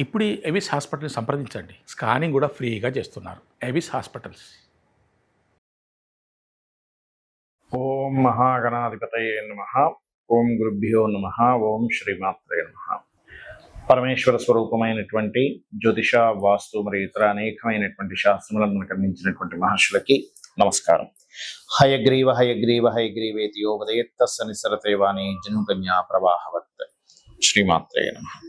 ఇప్పుడు ఎవిస్ హాస్పిటల్ని సంప్రదించండి. స్కానింగ్ కూడా ఫ్రీగా చేస్తున్నారు. Avis hospitals. ఓం మహాగణాధిపతయే నమ. ఓం గురుభ్యో నమ. ఓం శ్రీమాత్రే నమ. పరమేశ్వర స్వరూపమైనటువంటి జ్యోతిష వాస్తు మరియు ఇతర అనేకమైనటువంటి శాస్త్రములను మనకు అందించినటువంటి మహర్షులకి నమస్కారం. హయగ్రీవ హయగ్రీవ హయగ్రీవేతి యో ఉదయత్తస్స నిసరతేవాణి జనుకన్యా ప్రవాహవత్. శ్రీమాత్రే నమ.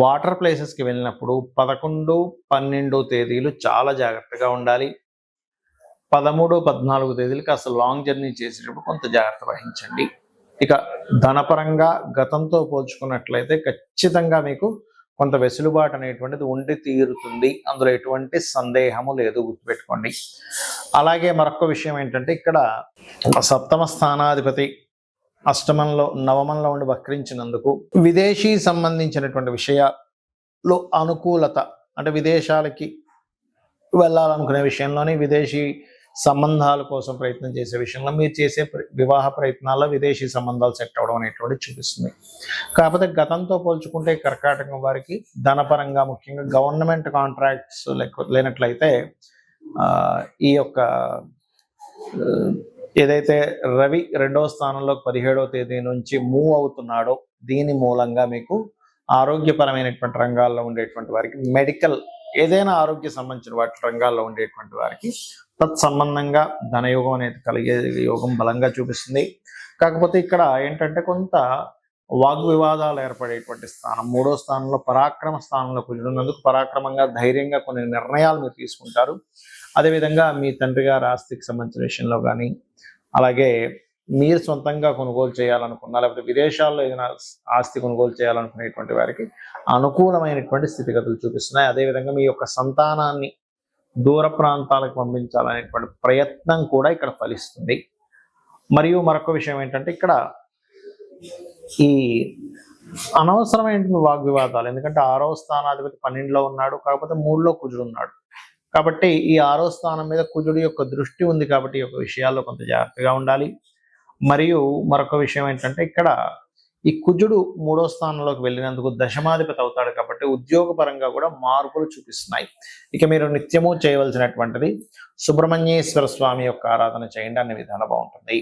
వాటర్ ప్లేసెస్కి వెళ్ళినప్పుడు పదకొండు పన్నెండు తేదీలు చాలా జాగ్రత్తగా ఉండాలి. పదమూడు పద్నాలుగు తేదీలకి అసలు లాంగ్ జర్నీ చేసేటప్పుడు కొంత జాగ్రత్త వహించండి. ఇక ధనపరంగా గతంతో పోల్చుకున్నట్లయితే ఖచ్చితంగా మీకు కొంత వెసులుబాటు అనేటువంటిది ఉండి తీరుతుంది. అందులో ఎటువంటి సందేహము లేదు గుర్తుపెట్టుకోండి. అలాగే మరొక విషయం ఏంటంటే ఇక్కడ సప్తమ స్థానాధిపతి అష్టమంలో నవమంలో ఉండి వక్రించినందుకు విదేశీ సంబంధించినటువంటి విషయాల్లో అనుకూలత అంటే విదేశాలకి వెళ్ళాలనుకునే విషయంలోని విదేశీ సంబంధాల కోసం ప్రయత్నం చేసే విషయంలో మీరు చేసే ప్ర- వివాహ ప్రయత్నాల్లో విదేశీ సంబంధాలు సెట్ అవడం అనేటువంటి చూపిస్తుంది. కాకపోతే గతంతో పోల్చుకుంటే కర్కాటకం వారికి ధనపరంగా ముఖ్యంగా గవర్నమెంట్ కాంట్రాక్ట్స్ లేక లేనట్లయితే ఈ యొక్క ఏదైతే రవి రెండవ స్థానంలో పదిహేడవ తేదీ నుంచి మూవ్ అవుతున్నాడో దీని మూలంగా మీకు ఆరోగ్యపరమైనటువంటి రంగాల్లో ఉండేటువంటి వారికి మెడికల్ ఏదైనా ఆరోగ్య సంబంధించిన వాటి రంగాల్లో ఉండేటువంటి వారికి తత్సంబంధంగా ధనయోగం అనేది కలిగే యోగం బలంగా చూపిస్తుంది. కాకపోతే ఇక్కడ ఏంటంటే కొంత వాగ్వివాదాలు ఏర్పడేటువంటి స్థానం మూడో స్థానంలో పరాక్రమ స్థానంలో కుదిరినందుకు పరాక్రమంగా ధైర్యంగా కొన్ని నిర్ణయాలు మీరు తీసుకుంటారు. అదేవిధంగా మీ తండ్రి గారి ఆస్తికి సంబంధించిన విషయంలో కానీ అలాగే మీరు సొంతంగా కొనుగోలు చేయాలనుకున్నా లేకపోతే విదేశాల్లో ఏదైనా ఆస్తి కొనుగోలు చేయాలనుకునేటువంటి వారికి అనుకూలమైనటువంటి స్థితిగతులు చూపిస్తున్నాయి. అదేవిధంగా మీ యొక్క సంతానాన్ని దూర ప్రాంతాలకు పంపించాలనేటువంటి ప్రయత్నం కూడా ఇక్కడ ఫలిస్తుంది. మరియు మరొక విషయం ఏంటంటే ఇక్కడ ఈ అనవసరమైన వాగ్వివాదాలు ఎందుకంటే ఆరో స్థానాధిపతి పన్నెండులో ఉన్నాడు కాకపోతే మూడులో కుజుడు ఉన్నాడు. కాబట్టి ఈ ఆరో స్థానం మీద కుజుడు యొక్క దృష్టి ఉంది కాబట్టి ఈ యొక్క విషయాల్లో కొంత జాగ్రత్తగా ఉండాలి. మరియు మరొక విషయం ఏంటంటే ఇక్కడ ఈ కుజుడు మూడో స్థానంలోకి వెళ్ళినందుకు దశమాధిపతి అవుతాడు కాబట్టి ఉద్యోగపరంగా కూడా మార్పులు చూపిస్తున్నాయి. ఇక మీరు నిత్యము చేయవలసినటువంటిది సుబ్రహ్మణ్యేశ్వర స్వామి యొక్క ఆరాధన చేయండి. అనే విధానం బాగుంటుంది.